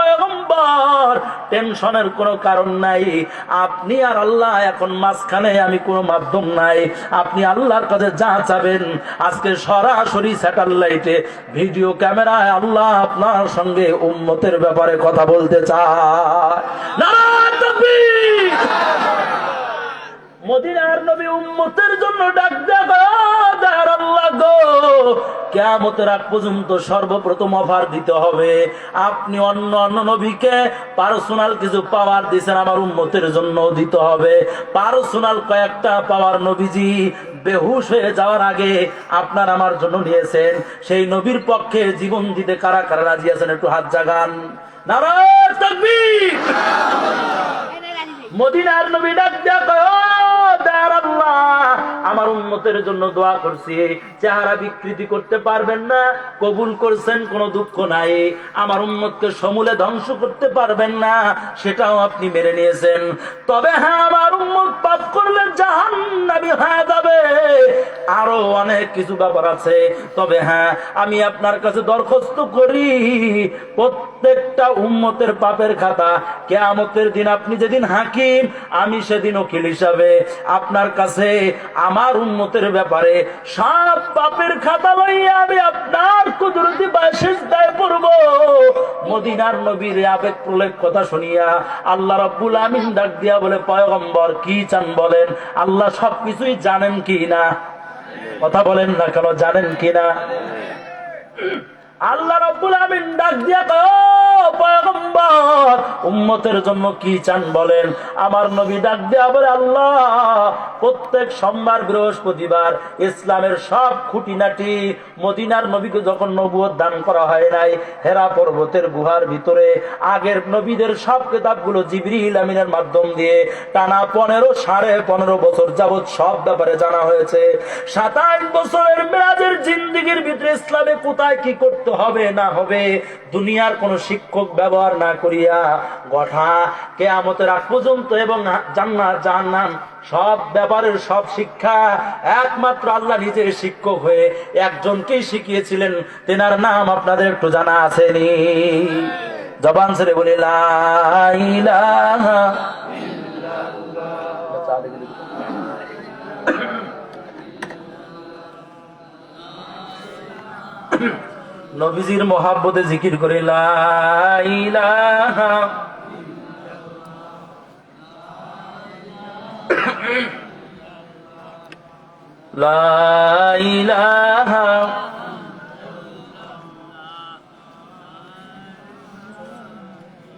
পয়গম্বর, টেনশনের কোনো কারণ নাই। আপনি আর আল্লাহ এখন মাঝখানে, আমি কোনো মাধ্যম নাই। আপনি আল্লাহর কাছে যা চাবেন, আজকে সরাসরি স্যাটেলাইটে, ভিডিও ক্যামেরায় আল্লাহ আপনার সঙ্গে উম্মতের ব্যাপারে কথা বলতে চায়। তাকবীর! মদিনার নবী উম্মতের জন্য ডাক কেমতের আগ পর্যন্ত সর্বপ্রথম অফার দিতে হবে। আপনি অন্য অন্য নবীকে পার্সোনাল কিছু পাওয়ার দিয়েছেন আমার উম্মতের জন্য দিতে হবে। পার্সোনাল কয়েকটা পাওয়ার নবীজি বেহুশ হয়ে যাওয়ার আগে আপনার আমার জন্য নিয়েছেন। সেই নবীর পক্ষে জীবন দিতে কারা কারা রাজি আছেন একটু হাত জাগান। নারায়ণ মদিনার নবী ডাক দিয়া আমার উন্মতের জন্য দোয়া করছি, চেহারা বিকৃতি করতে পারবেন না, কবুল করছেন, কোনো দুঃখ নাই। আমার উন্মতকে সমূলে ধ্বংস করতে পারবেন না, সেটাও আপনি মেনে নিয়েছেন। তবে হ্যাঁ আমার উন্মত পাপ করলে জাহান্নাবি হয়ে যাবে। আরও অনেক কিছু ব্যাপার আছে। তবে হ্যাঁ আমি আপনার কাছে দরখাস্ত করি, প্রত্যেকটা উম্মতের পাপের খাতা। কেয়ামতের দিন আপনি যেদিন হাকিম, আমি সেদিন উকিল হিসাবে। আপনার কাছে, আমার উন্মতের ব্যাপারে সব পাপের খাতা লইয়া আমি আপনার কুদরতি বাসেস দায় পড়ব মদিনার নবীর আবেগ প্রলেপ কথা শুনিয়া আল্লাহ রব্বুল আমিন ডাক দিয়া বলে, পয়গম্বর, কি চান বলেন? আল্লাহ সবকিছুই জানেন কি না? কথা বলেন না কেন জানেন কি না আল্লাহ রব্বুল আমিন ডাক দিয়া কয়, "ও পয়গম্বর উম্মতের জন্য কি চান বলেন? আমার নবী ডাক দিয়া বলে আল্লাহ প্রত্যেক সোমবার বৃহস্পতিবার ইসলামের সব খুঁটিনাটি মদিনার নবীকে যখন নবুয়ত দান করা হয় নাই হেরা পর্বতের গুহার ভিতরে আগের নবীদের সব কিতাবগুলো জিবরিল আমিনের মাধ্যম দিয়ে টানা পনেরো সাড়ে পনেরো বছর যাবৎ সব ব্যাপারে জানা হয়েছে। সাতাশ বছরের মেয়াদের জিন্দিগির ভিতরে ইসলামে কোথায় কি করতে হবে, না হবে, দুনিয়ার কোন শিক্ষক ব্যবহার না করিয়া গঠা কেয়ামতের আগ পর্যন্ত এবং জান্নাত, জাহান্নাম, সব ব্যাপারের সব শিক্ষা একমাত্র আল্লাহ নিজের শিক্ষক হয়ে একজনকেই শিখিয়েছিলেন। তেনার নাম আপনাদের একটু জানা আসেনি জবান ছেড়ে বলি, লা নবীজির মহাব্বতে জিকির করে লাইলাহা লাইলাহা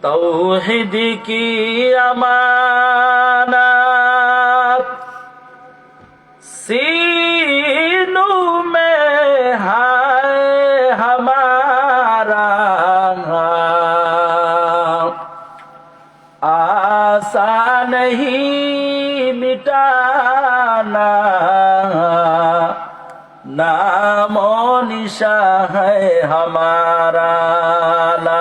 তৌহিদ কি আমানত? সি नहीं मिटाना नामो निशा है हमारा ला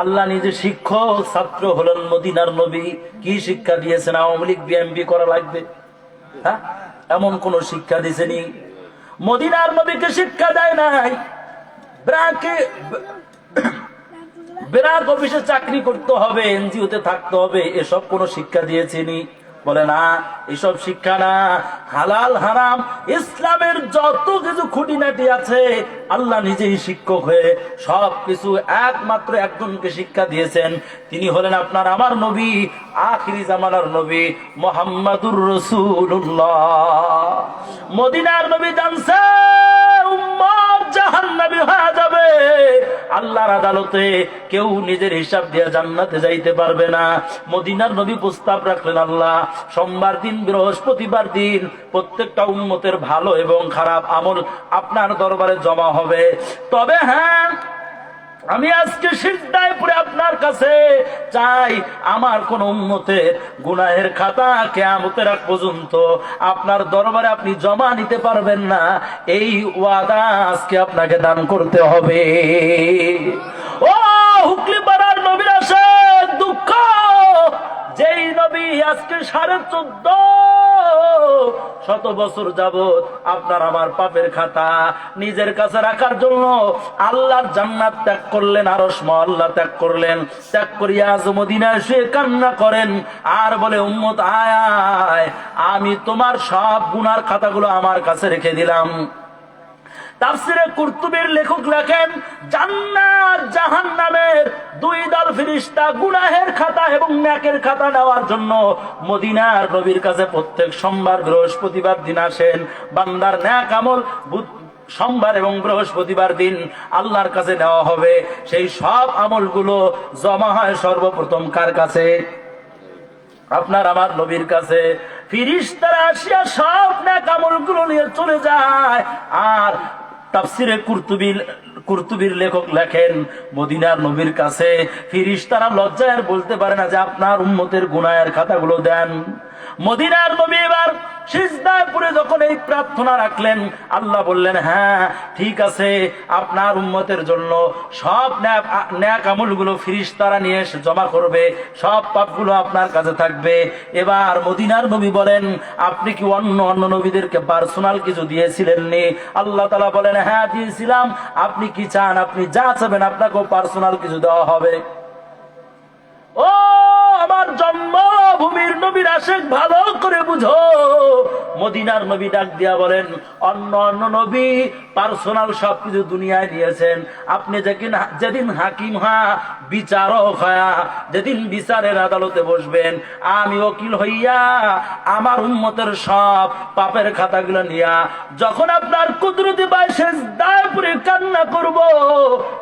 আল্লাহ নিজে শিক্ষক, ছাত্র হলেন মদিনার নবী। কি শিক্ষা দিয়েছেন? আওয়ামী লীগ বিএমপি করা লাগবে। হ্যাঁ? এমন কোন শিক্ষা দিয়েছেনি মদিনার নবীকে শিক্ষা দেয় নাই। ব্রাকে অফিসে চাকরি করতে হবে, এনজিওতে থাকতে হবে, এসব কোন শিক্ষা দিয়েছেনি। বলে, না, এসব শিক্ষা না। হালাল, হারাম, ইসলামের যত কিছু খুঁটিনাটি আছে, আল্লাহ নিজেই শিক্ষক হয়ে সব কিছু একমাত্র একজনকে শিক্ষা দিয়েছেন। তিনি হলেন আপনার আমার নবী, আখিরি জামানার নবী মোহাম্মদুর রসুল্লাহ মদিনার নবী জানছে আদালতে কেউ নিজের হিসাব দিয়ে জান্নাতে যাইতে পারবে না। মদিনার নবী প্রস্তাব রাখলেন, আল্লাহ, সোমবার দিন, বৃহস্পতিবার দিন প্রত্যেকটা উন্মতের ভালো এবং খারাপ আমল আপনার দরবারে জমা হবে। তবে হ্যাঁ আমি আজকে সিদ্ধায় পরে আপনার কাছে চাই আমার কোন উন্মতের গুনাহের খাতা কেয়ামতের আগ পর্যন্ত। আপনার দরবারে আপনি জমা নিতে পারবেন না। এই ওয়াদা আজকে আপনাকে দান করতে হবে। ও হুকলি পাড়ার নবীর আসে দুঃখ। যেই নবী আজকে সাড়ে চোদ্দ শত বছর যাবত আপনার আমার পাপের খাতা নিজের কাছে রাখার জন্য আল্লাহর জান্নাত ত্যাগ করলেন আর আল্লাহ ত্যাগ করলেন। ত্যাগ করিয়া আজ মদিনায় শুয়ে কান্না করেন, আর বলে, উম্মত আয়, আমি তোমার সব গুনার খাতাগুলো আমার কাছে রেখে দিলাম। তাফসিরে কুরতুবির লেখক লেখেন, জান্নাত জাহান্নামের দুই ফিরিস্তা গুনাহের খাতা এবং ন্যাকের খাতা নেওয়ার জন্য মদিনার কাছে প্রত্যেক সোমবার, বৃহস্পতিবার দিন আসেন। বান্দার ন্যাক আমল সোমবার এবং বৃহস্পতিবার দিন আল্লাহর কাছে নেওয়া হবে। সেই সব আমলগুলো জমা হয় সর্বপ্রথম কার কাছে? আপনার আমার নবীর কাছে। ফিরিস্তারা আসিয়া সব ন্যাক আমলগুলো নিয়ে চলে যায়। আর তাফসিরে কুরতুবিল কুরতুবির লেখক লেখেন, মদিনার নবীর কাছে ফিরিস তারা লজ্জায় বলতে পারে না যে আপনার উন্মতের গুনায়ের খাতাগুলো দেন। মদিনার নবী এবার সিজদায় পড়ে যখন এই প্রার্থনা রাখলেন, আল্লাহ বললেন হ্যাঁ ঠিক আছে, আপনার উম্মতের জন্য সব ন্যাক আমলগুলো ফিরিস তারা নিয়ে এসে জমা করবে, সব পাপগুলো আপনার কাছে থাকবে। এবার মদিনার নবী বলেন, আপনি কি অন্য অন্য নবীদেরকে পার্সোনাল কিছু দিয়েছিলেন নি আল্লাহ তালা বলেন হ্যাঁ দিয়েছিলাম। আপনি কি চান? আপনি যা চাবেন, আপনাকেও পার্সোনাল কিছু দেওয়া হবে। ও আমার জন্মভূমির নবীর আশেখ ভালো করে বুঝো। মদিনার নবী ডাক দিয়া বলেন, অন্য অন্য নবী পার্সোনাল সবকিছু দুনিয়ায় দিয়েছেন। আপনি যেদিন যেদিন হাকিম হা, বিচারক হয়া, যেদিন বিচারের আদালতে বসবেন, আমি ওকিল হইয়া আমার উন্মতের সব পাপের খাতাগুলো নিয়া, যখন আপনার কুদরতি পায় শেষ দায় করে কান্না করব,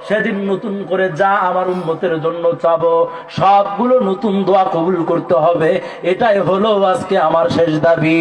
সেদিন নতুন করে যা আমার উন্মতের জন্য চাবো, সবগুলো নতুন দোয়া কবুল করতে হবে। এটাই হলো আজকে আমার শেষ দাবি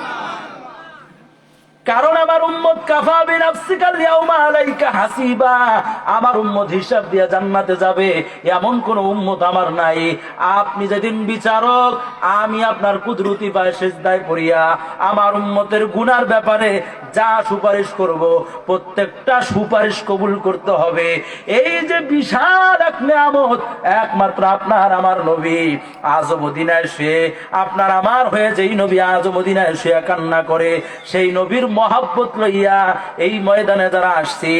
কারণ আমার উম্মত কাফা বিন আফসিকাল ইয়াউমা আলাইকা হাসিবা। আমার উম্মত হিসাব দিয়া জান্নাতে যাবে, এমন কোন উম্মত আমার নাই। আপনি যেদিন বিচারক, আমি আপনার কুদরতি পায় সেজদায় পড়িয়া আমার উম্মতের গুনার ব্যাপারে যা সুপারিশ করব, প্রত্যেকটা সুপারিশ কবুল করতে হবে। এই যে বিশাল এক নিয়ামত, একমাত্র আপনার আমার নবী। আজ মদিনায় শুয়ে আপনার আমার হয়ে যেই নবী আজ মদিনায় শুয়ে কান্না করে, সেই নবীর মহাব্বত লইয়া এই ময়দানে যারা আসছে,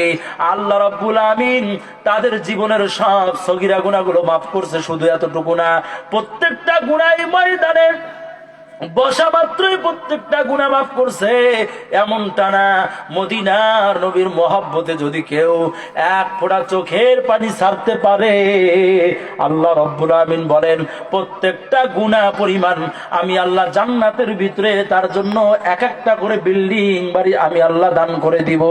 আল্লাহ রব্বুল আমিন তাদের জীবনের সব সগিরা গুণাগুলো মাফ করছে, শুধু এতটুকু না, প্রত্যেকটা গুণাই ময়দানে বসা মাত্রই প্রত্যেকটা গুণা মাফ করছে। এমনটা না, মদিনার নবীর মহাব্বতে যদি কেউ এক ফোঁটা চোখের পানি ছাড়তে পারে, আল্লাহ রব্বুল আমিন বলেন, প্রত্যেকটা গুণা পরিমাণ আমি আল্লাহ জান্নাতের ভিতরে, তার জন্য এক একটা করে বিল্ডিং বাড়ি আমি আল্লাহ দান করে দিব।